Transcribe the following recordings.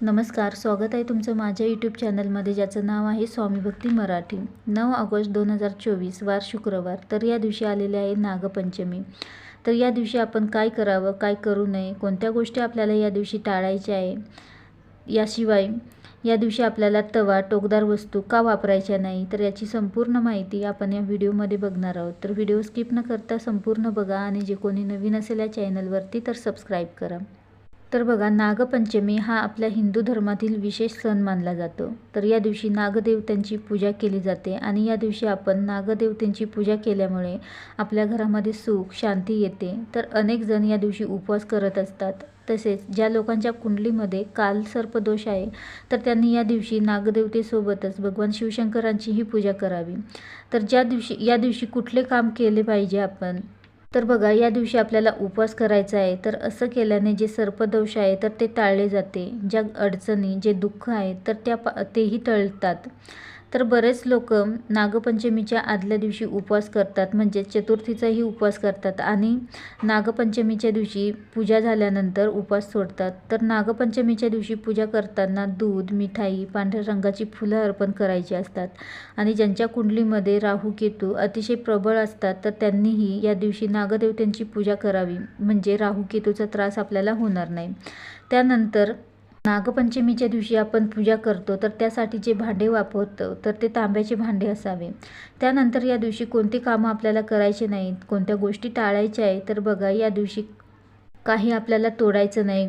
नमस्कार स्वागत आहे तुमचं माझ्या यूट्यूब चॅनलमध्ये ज्याचं नाव आहे स्वामी भक्ती मराठी. नऊ ऑगस्ट दोन हजार चोवीस वार शुक्रवार. तर या दिवशी आलेले आहे नागपंचमी. तर या दिवशी आपण काय करावं काय करू नये कोणत्या गोष्टी आपल्याला या दिवशी टाळायच्या आहे याशिवाय या दिवशी आपल्याला तवा टोकदार वस्तू का वापरायच्या नाही तर याची संपूर्ण माहिती आपण या व्हिडिओमध्ये बघणार आहोत. तर व्हिडिओ स्किप न करता संपूर्ण बघा आणि जे कोणी नवीन असेल या चॅनलवरती तर सबस्क्राईब करा. तर बघा नागपंचमी हा आपल्या हिंदू धर्मातील विशेष सण मानला जातो. तर या दिवशी नागदेवतांची पूजा केली जाते आणि या दिवशी आपण नागदेवतांची पूजा केल्यामुळे आपल्या घरामध्ये सुख शांती येते. तर अनेक जण या दिवशी उपवास करत असतात. तसेच ज्या लोकांच्या कुंडलीमध्ये काल सर्पदोष आहे तर त्यांनी या दिवशी नागदेवतेसोबतच भगवान शिवशंकरांचीही पूजा करावी. तर ज्या दिवशी या दिवशी कुठले काम केले पाहिजे आपण? तर बघा या दिवशी आपल्याला उपवास करायचा आहे तर असं केल्याने जे सर्पदोष आहे तर ते टाळले जाते. ज्या अडचणी जे दुःख आहे तर त्या पा तेही टळतात. तर बरेच लोक नागपंचमीच्या आदल्या दिवशी उपवास करतात म्हणजे चतुर्थीचाही उपवास करतात आणि नागपंचमीच्या दिवशी पूजा झाल्यानंतर उपवास सोडतात. तर नागपंचमीच्या दिवशी पूजा करताना दूध मिठाई पांढऱ्या रंगाची फुलं अर्पण करायची असतात आणि ज्यांच्या कुंडलीमध्ये राहू केतू अतिशय प्रबळ असतात तर त्यांनीही या दिवशी नागदेवतांची पूजा करावी म्हणजे राहू केतूचा त्रास आपल्याला होणार नाही. त्यानंतर नागपंचमीच्या दिवशी आपण पूजा करतो तर त्यासाठी जे भांडे वापरतो तर ते तांब्याचे भांडे असावे. त्यानंतर या दिवशी कोणती कामं आपल्याला करायचे नाहीत कोणत्या गोष्टी टाळायच्या आहे तर बघा या दिवशी काही आपल्याला तोडायचं नाही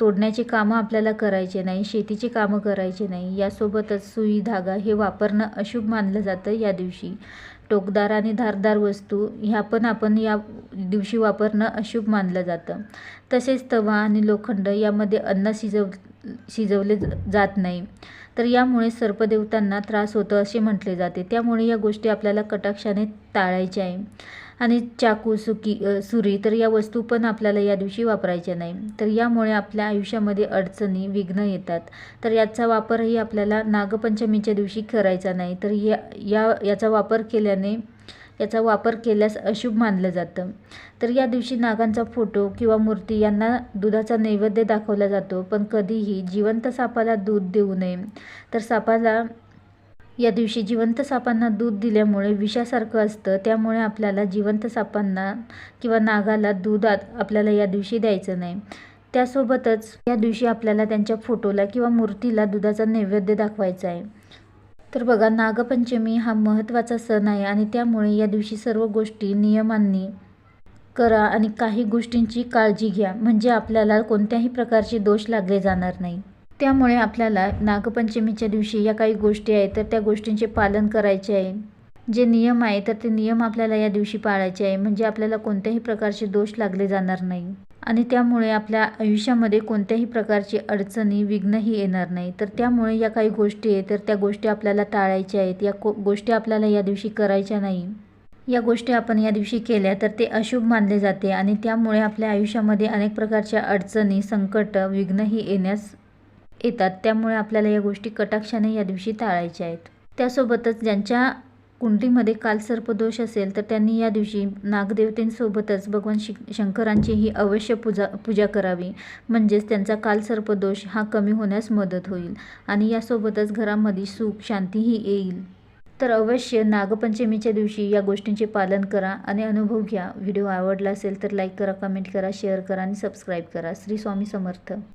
तोडण्याचे कामं आपल्याला करायचे नाही शेतीचे कामं करायचे नाही यासोबतच सुई धागा हे वापरणं अशुभ मानलं जातं या दिवशी. टोकदार आणि धारदार वस्तू ह्या पण आपण या दिवशी वापरणं अशुभ मानलं जातं. तसेच तवा आणि लोखंड यामध्ये अन्न शिजव शिजवले जात नाही. तर यामुळे सर्पदेवतांना त्रास होतो असे म्हटले जाते. त्यामुळे या गोष्टी आपल्याला कटाक्षाने टाळायच्या आहे. आणि चाकू सुकी सुरी तर या वस्तू पण आपल्याला या दिवशी वापरायच्या नाही. तर यामुळे आपल्या आयुष्यामध्ये अडचणी विघ्न येतात. तर याचा वापरही आपल्याला नागपंचमीच्या दिवशी करायचा नाही. तर या या याचा वापर केल्याने याचा वापर केल्यास अशुभ मानलं जातं. तर या दिवशी नागांचा फोटो किंवा मूर्ती यांना दुधाचा नैवेद्य दाखवला जातो पण कधीही जिवंत सापाला दूध देऊ नये. तर सापाला या दिवशी जिवंत सापांना दूध दिल्यामुळे विषासारखं असतं त्यामुळे आपल्याला जिवंत सापांना किंवा नागाला दूध आपल्याला या दिवशी द्यायचं नाही. त्यासोबतच या दिवशी आपल्याला त्यांच्या फोटोला किंवा मूर्तीला दुधाचा नैवेद्य दाखवायचा आहे. तर बघा नागपंचमी हा महत्त्वाचा सण आहे आणि त्यामुळे या दिवशी सर्व गोष्टी नियमांनी करा आणि काही गोष्टींची काळजी घ्या. म्हणजे आपल्याला कोणत्याही प्रकारचे दोष लागले जाणार नाही. त्यामुळे आपल्याला नागपंचमीच्या दिवशी या काही गोष्टी आहेत तर त्या गोष्टींचे पालन करायचे आहे. जे नियम आहे तर ते नियम आपल्याला या दिवशी पाळायचे आहे. म्हणजे आपल्याला कोणत्याही प्रकारचे दोष लागले जाणार नाही. आणि त्यामुळे आपल्या आयुष्यामध्ये कोणत्याही प्रकारची अडचणी विघ्नही येणार नाही. तर त्यामुळे या काही गोष्टी आहेत तर त्या गोष्टी आपल्याला टाळायच्या आहेत. या को गोष्टी आपल्याला या दिवशी करायच्या नाही. या गोष्टी आपण या दिवशी केल्या तर ते अशुभ मानले जाते आणि त्यामुळे आपल्या आयुष्यामध्ये अनेक प्रकारच्या अडचणी संकट विघ्नही येण्यास येतात. त्यामुळे आपल्याला या गोष्टी कटाक्षाने या दिवशी टाळायच्या आहेत. त्यासोबतच ज्यांच्या कुंडलीमध्ये कालसर्पदोष असेल तर त्यांनी या दिवशी नागदेवतेंसोबतच भगवान शि शंकरांचीही अवश्य पूजा पूजा करावी. म्हणजेच त्यांचा कालसर्पदोष हा कमी होण्यास मदत होईल आणि यासोबतच घरामध्ये सुख शांतीही येईल. तर अवश्य नागपंचमीच्या दिवशी या गोष्टींचे पालन करा आणि अनुभव घ्या. व्हिडिओ आवडला असेल तर लाईक करा कमेंट करा शेअर करा आणि सबस्क्राईब करा. श्री स्वामी समर्थ.